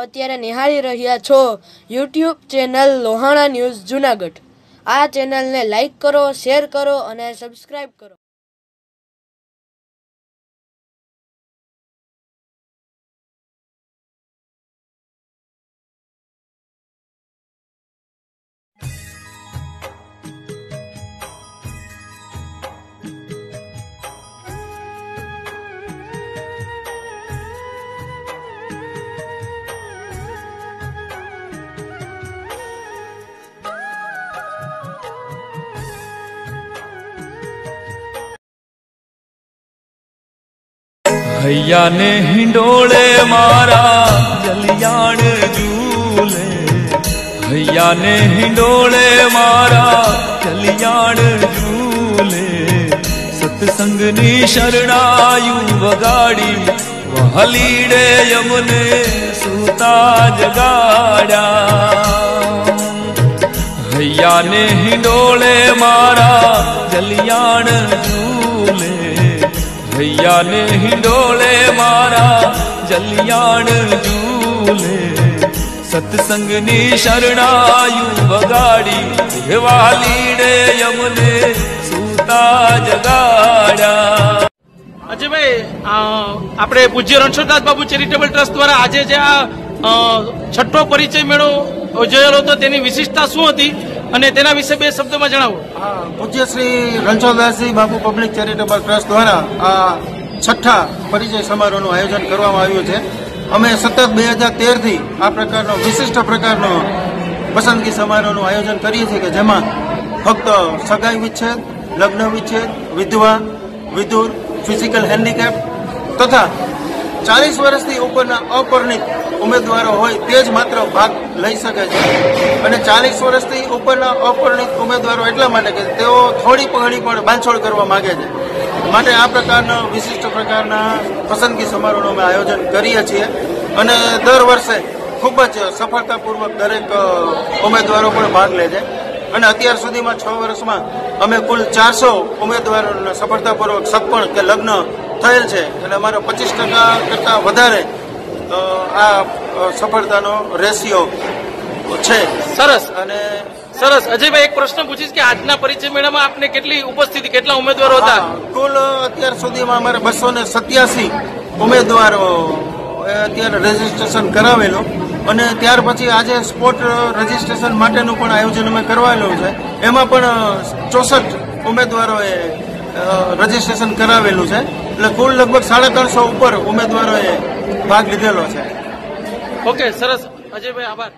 અત્યારે નિહાળી રહ્યા છો YouTube channel Lohana news Junagadh. આ ચેનલને લાઈક કરો, શેર કરો અને સબસ્ક્રાઈબ કરો. હૈયાને હિંડોળે મારા જલિયાણ ઝૂલે. હૈયાને હિંડોળે મારા જલિયાણ ઝૂલે. સત્સંગની શરણાયું વગાડી, વહલીડે યમને સુતા જગાડ્યા. હૈયાને હિંડોળે મારા જલિયાણ ઝૂલે. હૈયાને હિંડોળે મારા, જલિયાણ ઝૂલે. સત્સંગની શરણાયુ વગાડી વાલીડે યમને સૂતા જગાડ્યા. અજયભાઈ આપણે પૂજ્ય રણછોડદાસ બાબુ ચેરિટેબલ ટ્રસ્ટ દ્વારા આજે જે આ છઠ્ઠો પરિચય મેળો યોજાયેલો હતો, તેની વિશિષ્ટતા શું હતી? અને તેના વિશે બે શબ્દોમાં જણાવો. પૂજ્ય શ્રી રણછોડદાસજી બાપુ પબ્લિક ચેરિટેબલ ટ્રસ્ટ દ્વારા આ છઠ્ઠા પરિચય સમારોહનું આયોજન કરવામાં આવ્યું છે. અમે સતત બે હજાર તેરથી આ પ્રકારનો વિશિષ્ટ પ્રકારનો પસંદગી સમારોહનું આયોજન કરીએ છીએ કે જેમાં ફક્ત સગાઈ વિચ્છેદ, લગ્ન વિચ્છેદ, વિધવા, વિધુર, ફિઝિકલ હેન્ડીકેપ તથા ચાલીસ વર્ષથી ઉપરના અપરિણિત ઉમેદવારો હોય તે જ માત્ર ભાગ લઈ શકે છે. અને ચાલીસ વર્ષથી ઉપરના અપરિણિત ઉમેદવારો એટલા માટે કે તેઓ થોડી પહોળી પણ બાંધછોડ કરવા માગે છે. માટે આ પ્રકારના વિશિષ્ટ પ્રકારના પસંદગી સમારોહનું અમે આયોજન કરીએ છીએ. અને દર વર્ષે ખૂબ જ સફળતાપૂર્વક દરેક ઉમેદવારો પણ ભાગ લે છે. અને અત્યાર સુધીમાં છ વર્ષમાં અમે કુલ ચારસો ઉમેદવારોને સફળતાપૂર્વક સપણ કે લગ્ન થયેલ છે. એટલે અમારો પચીસ ટકા કરતાં વધારે આ સફળતાનો રેશિયો છે. સરસ. અને સરસ. અજયભાઈ એક પ્રશ્ન પૂછીશ કે આજના પરિચય મેળામાં આપને કેટલી ઉપસ્થિતિ કેટલા ઉમેદવારો હતા? કુલ અત્યાર સુધીમાં અમારે બસો ને સત્યાસી ઉમેદવારો અત્યારે રજીસ્ટ્રેશન કરાવેલું. અને ત્યાર પછી આજે સ્પોટ રજીસ્ટ્રેશન માટેનું પણ આયોજન અમે કરવાયેલું છે. એમાં પણ ચોસઠ ઉમેદવારોએ રજીસ્ટ્રેશન કરાવેલું છે. એટલે કુલ લગભગ સાડા ત્રણસો ઉપર ઉમેદવારોએ ભાગ લીધેલો છે. ઓકે સરસ. અજયભાઈ આભાર.